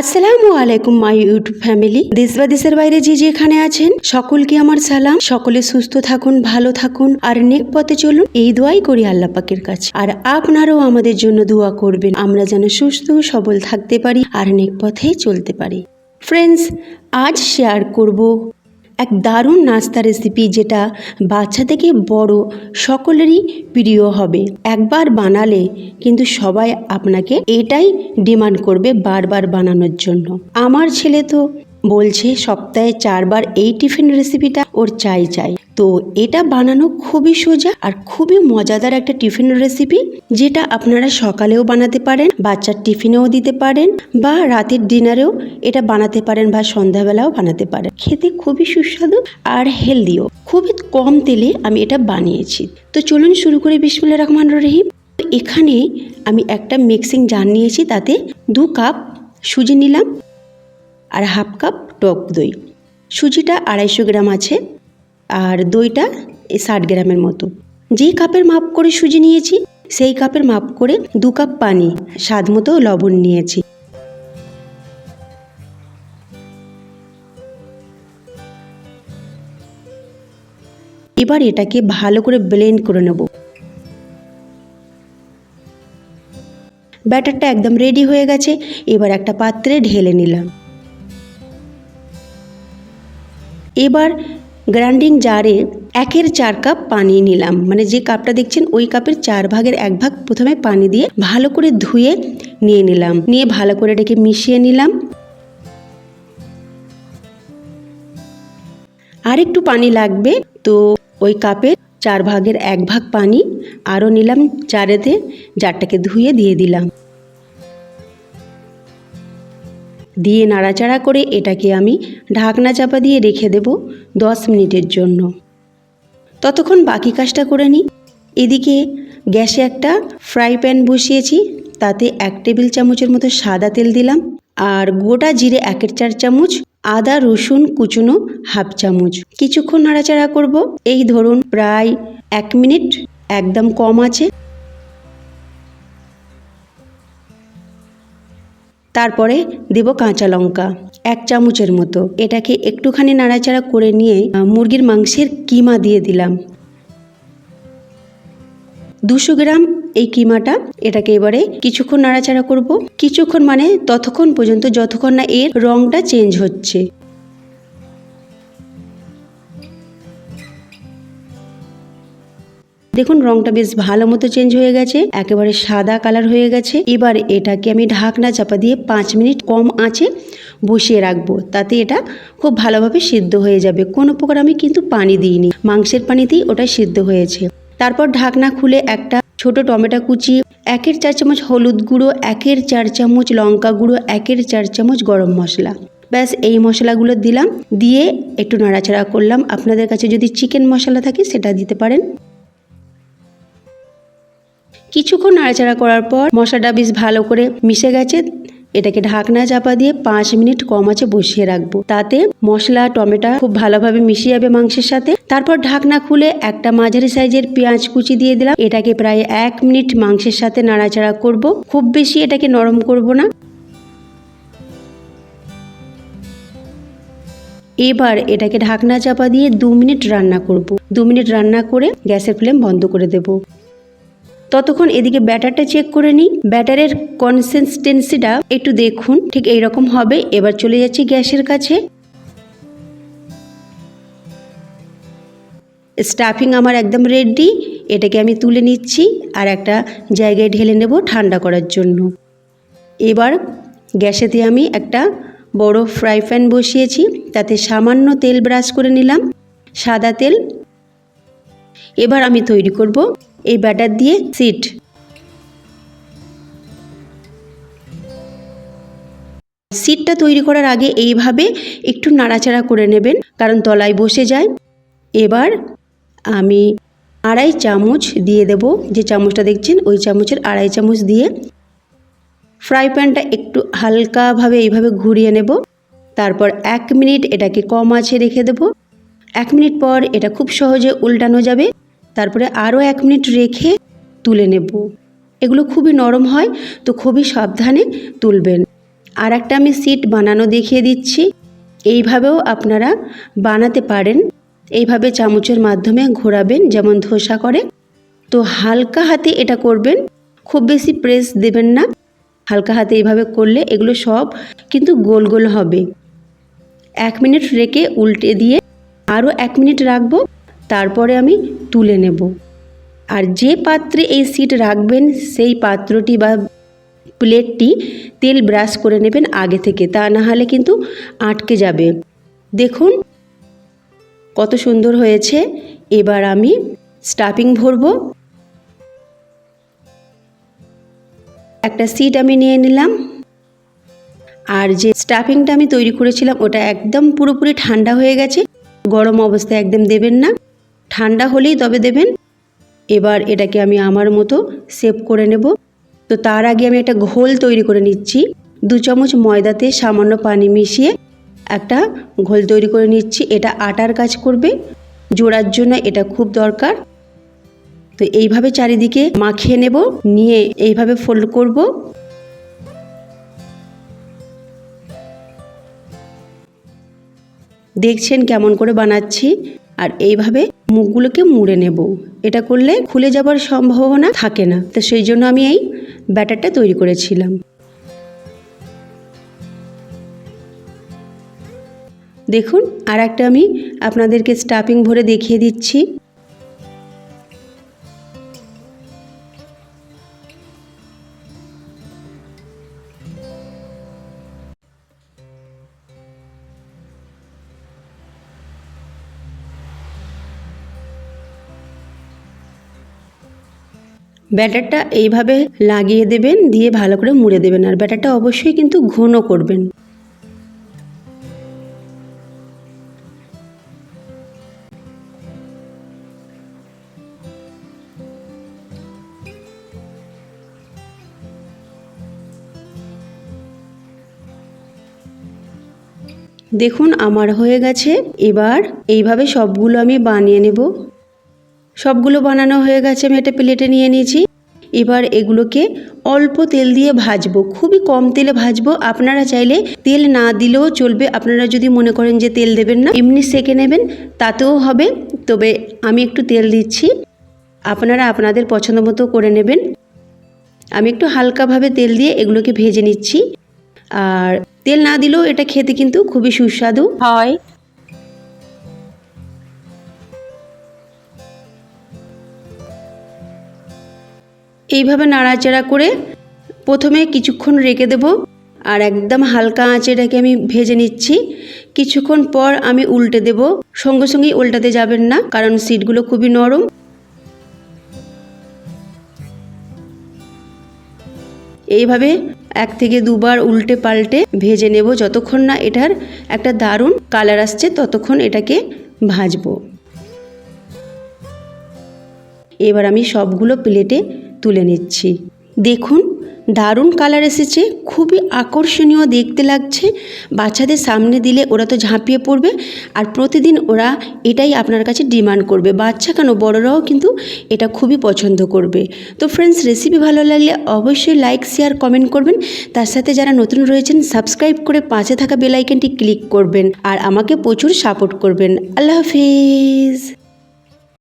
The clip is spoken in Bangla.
আসসালামু আলাইকুম মাই ইউটিউব ফ্যামিলি দেশ বা দেশের বাইরে যে যেখানে আছেন, সকলকে আমার সালাম। সকলে সুস্থ থাকুন, ভালো থাকুন, আর নেক পথে চলুন, এই দোয়াই করি আল্লাহ পাকের কাছে। আর আপনারাও আমাদের জন্য দোয়া করবেন, আমরা যেন সুস্থ, সবল থাকতে পারি, আর নেক পথে চলতে পারি। ফ্রেন্ডস আজ শেয়ার করব এক দারুণ নাস্তা রেসিপি যেটা বাচ্চা থেকে বড় সকলেরই প্রিয় হবে। একবার বানালে কিন্তু সবাই আপনাকে এটাই ডিমান্ড করবে বারবার বানানোর জন্য। আমার ছেলে তো বলছে, সপ্তাহে চারবার এই টিফিন রেসিপিটা ওর চাই চাই। তো এটা বানানো খুবই সোজা আর খুবই মজাদার একটা টিফিন রেসিপি যেটা আপনারা সকালেও বানাতে পারেন, বাচ্চার টিফিনেও দিতে পারেন, বা রাতের ডিনারেও এটা বানাতে পারেন বা সন্ধ্যাবেলাও বানাতে পারেন। খেতে খুবই সুস্বাদু আর হেলদিও খুবই কম তেলে আমি এটা বানিয়েছি। তো চলুন শুরু করে বিসমুল্লাহ রহমান রহিম। এখানে আমি একটা মিক্সিং জার নিয়েছি, তাতে দু কাপ সুজি নিলাম। আর হাফ কাপ টক দই। সুজিটা আড়াইশো গ্রাম আছে আর দইটা ষাট গ্রামের মতো। যেই কাপের মাপ করে সুজি নিয়েছি, সেই কাপের মাপ করে দু কাপ পানি, স্বাদ মতো লবণ নিয়েছি। এবার এটাকে ভালো করে ব্লেন্ড করে নেব। ব্যাটারটা একদম রেডি হয়ে গেছে, এবার একটা পাত্রে ঢেলে নিলাম। এবার গ্রাইন্ডিং জারে একের চার কাপ পানি নিলাম। মানে যে কাপটা দেখছেন, ওই কাপের চার ভাগের এক ভাগ প্রথমে পানি দিয়ে ভালো করে ধুয়ে নিয়ে নিলাম। নিয়ে ভালো করে এটাকে মিশিয়ে নিলাম। আর একটু পানি লাগবে, তো ওই কাপের চার ভাগের এক ভাগ পানি আরও নিলাম। চারেতে জারটাকে ধুয়ে দিয়ে দিলাম। দিয়ে নাড়াচাড়া করে এটাকে আমি ঢাকনা চাপা দিয়ে রেখে দেব দশ মিনিটের জন্য। ততক্ষণ বাকি কাজটা করে নিই। এদিকে গ্যাসে একটা ফ্রাই প্যান বসিয়েছি, তাতে এক টেবিল চামচের মতো সাদা তেল দিলাম আর গোটা জিরে একের চার চামচ আদা, রসুন, কুচুনো হাফ চামচ। কিছুক্ষণ নাড়াচাড়া করব। এই ধরুন প্রায় এক মিনিট, একদম কম আছে। তারপরে দেব কাঁচা লঙ্কা, এক চামচের মতো। এটাকে একটুখানি নাড়াচাড়া করে নিয়ে মুরগির মাংসের কিমা দিয়ে দিলাম। দুশো গ্রাম এই কিমাটা এটাকে এবারে কিছুক্ষণ নাড়াচাড়া করব। কিছুক্ষণ মানে ততক্ষণ পর্যন্ত, যতক্ষণ না এর রংটা চেঞ্জ হচ্ছে। দেখুন, রংটা বেশ ভালো মতো চেঞ্জ হয়ে গেছে, একেবারে সাদা কালার হয়ে গেছে। এবার এটাকে আমি ঢাকনা চাপা দিয়ে পাঁচ মিনিট কম আঁচে বসিয়ে রাখব, তাতে এটা খুব ভালোভাবে সিদ্ধ হয়ে যাবে। কোনো প্রকার আমি কিন্তু পানি দিইনি, মাংসের পানিতেই ওটা সিদ্ধ হয়েছে। তারপর ঢাকনা খুলে একটা ছোট টমেটো কুচি, একের চার চামচ হলুদ গুঁড়ো, একের চার চামচ লঙ্কা গুঁড়ো, একের চার চামচ গরম মশলা। ব্যাস, এই মশলাগুলো দিলাম, দিয়ে একটু নাড়াচাড়া করলাম। আপনাদের কাছে যদি চিকেন মশলা থাকে, সেটা দিতে পারেন। কিছুক্ষণ নাড়াচাড়া করার পর মশলাটা বেশ ভালো করে মিশে গেছে। এটাকে ঢাকনা চাপা দিয়ে পাঁচ মিনিট কম আছে বসিয়ে রাখব। তাতে মশলা, টমেটো খুব ভালোভাবে মিশে যাবে মাংসের সাথে। তারপর ঢাকনা খুলে একটা মাঝারি সাইজের পেঁয়াজ কুচি দিয়ে দিলাম। এটাকে প্রায় এক মিনিট মাংসের সাথে নাড়াচাড়া করব। খুব বেশি এটাকে নরম করব না। এবার এটাকে ঢাকনা চাপা দিয়ে দু মিনিট রান্না করব। দু মিনিট রান্না করে গ্যাসের ফ্লেম বন্ধ করে দেবো। ততক্ষণ এদিকে ব্যাটারটা চেক করে নিই। ব্যাটারের কনসিস্টেন্সিটা একটু দেখুন। ঠিক এই রকম হবে। এবার চলে যাচ্ছি গ্যাসের কাছে। স্টাফিং আমার একদম রেডি এটাকে আমি তুলে নিচ্ছি আর একটা জায়গায় ঢেলে নেব ঠান্ডা করার জন্য। এবার গ্যাসেতে আমি একটা বড় ফ্রাই প্যান বসিয়েছি। তাতে সামান্য তেল ব্রাশ করে নিলাম। সাদা তেল। এবার আমি তৈরি করব এই ব্যাটার দিয়ে সিট। সিটটা তৈরি করার আগে এইভাবে একটু নাড়াচাড়া করে নেবেন, কারণ তলায় বসে যায়। এবার আমি আড়াই চামচ দিয়ে দেব, যে চামচটা দেখছেন, ওই চামচের আড়াই চামচ দিয়ে। ফ্রাই প্যানটা একটু হালকাভাবে এইভাবে ঘুরিয়ে নেব। তারপর এক মিনিট এটাকে কম আছে রেখে দেব। এক মিনিট পর এটা খুব সহজে উল্টানো যাবে। তারপরে আরও এক মিনিট রেখে তুলে নেব। এগুলো খুবই নরম হয়, তো খুবই সাবধানে তুলবেন। আর একটা আমি সিট বানানো দেখিয়ে দিচ্ছি। এইভাবেও আপনারা বানাতে পারেন। এইভাবে চামচের মাধ্যমে ঘোরাবেন, যেমন ধোসা করে। তো হালকা হাতে এটা করবেন, খুব বেশি প্রেস দেবেন না। হালকা হাতে এইভাবে করলে এগুলো সব কিন্তু গোল গোল হবে। এক মিনিট রেখে উল্টে দিয়ে আরও এক মিনিট রাখব। তারপরে আমি তুলে নেব। আর যে পাত্রে এই সিট রাখবেন, সেই পাত্রটি বা প্লেটটি তেল ব্রাশ করে নেবেন আগে থেকে, তা না হলে কিন্তু আটকে যাবে। দেখুন কত সুন্দর হয়েছে। এবার আমি স্টাফিং ভরবো। একটা সিট আমি নিয়ে নিলাম। আর যে স্টাফিংটা আমি তৈরি করেছিলাম, ওটা একদম পুরোপুরি ঠান্ডা হয়ে গেছে। গরম অবস্থায় একদম দেবেন না। ঠান্ডা হলেই তবে দেবেন। এবার এটাকে আমি আমার মতো সেভ করে নেব। তো তার আগে আমি একটা ঘোল তৈরি করে নিচ্ছি। দু চামচ ময়দাতে সামান্য পানি মিশিয়ে একটা ঘোল তৈরি করে নিচ্ছি। এটা আটার কাজ করবে। জোড়ার জন্য এটা খুব দরকার। তো এইভাবে চারিদিকে মাখিয়ে নেব। নিয়ে এইভাবে ফোল্ড করব। দেখছেন কেমন করে বানাচ্ছি। আর এইভাবে মুখগুলোকে মুড়ে নেব। এটা করলে খুলে যাবার সম্ভাবনা থাকে না। তো সেই জন্য আমি এই ব্যাটারটা তৈরি করেছিলাম। দেখুন আর একটা আমি আপনাদেরকে স্টাফিং ভরে দেখিয়ে দিচ্ছি। ব্যাটারটা এইভাবে লাগিয়ে দেবেন, দিয়ে ভালো করে মুড়ে দেবেন। আর ব্যাটারটা অবশ্যই কিন্তু ঘন করবেন। দেখুন, আমার হয়ে গেছে। এবার এইভাবে সবগুলো আমি বানিয়ে নেব। সবগুলো বানানো হয়ে গেছে, আমি একটা প্লেটে নিয়ে নিয়েছি। এবার এগুলোকে অল্প তেল দিয়ে ভাজবো, খুবই কম তেলে ভাজবো। আপনারা চাইলে তেল না দিলেও চলবে, আপনারা যদি মনে করেন যে তেল দেবেন না, এমনি সেকে নেবেন, তাতেও হবে। তবে আমি একটু তেল দিচ্ছি, আপনারা আপনাদের পছন্দ মতো করে নেবেন। আমি একটু হালকাভাবে তেল দিয়ে এগুলোকে ভেজে নিচ্ছি। আর তেল না দিলেও এটা খেতে কিন্তু খুবই সুস্বাদু হয়। এইভাবে নাড়াচাড়া করে প্রথমে কিছুক্ষণ রেখে দেব। আর একদম হালকা আঁচে এটাকে আমি ভেজে নিচ্ছি। কিছুক্ষণ পর আমি উল্টে দেব। সঙ্গে সঙ্গেই উল্টাতে যাবেন না, কারণ সিটগুলো খুবই নরম। এইভাবে এক থেকে দুবার উল্টে পাল্টে ভেজে নেব। যতক্ষণ না এটার একটা দারুণ কালার আসছে, ততক্ষণ এটাকে ভাজবো। এবার আমি সবগুলো প্লেটে তুলে নিচ্ছি। দেখুন, দারুণ কালার এসেছে, খুবই আকর্ষণীয় দেখতে লাগছে। বাচ্চাদের সামনে দিলে ওরা তো ঝাঁপিয়ে পড়বে আর প্রতিদিন ওরা এটাই আপনার কাছে ডিমান্ড করবে। বাচ্চা কেন? বড়রাও কিন্তু এটা খুবই পছন্দ করবে। তো ফ্রেন্ডস রেসিপি ভালো লাগলে অবশ্যই লাইক শেয়ার কমেন্ট করবেন। তার সাথে যারা নতুন রয়েছেন সাবস্ক্রাইব করে পাশে থাকা বেলাইকনটি ক্লিক করবেন আর আমাকে প্রচুর সাপোর্ট করবেন। আল্লাহ হাফিজ!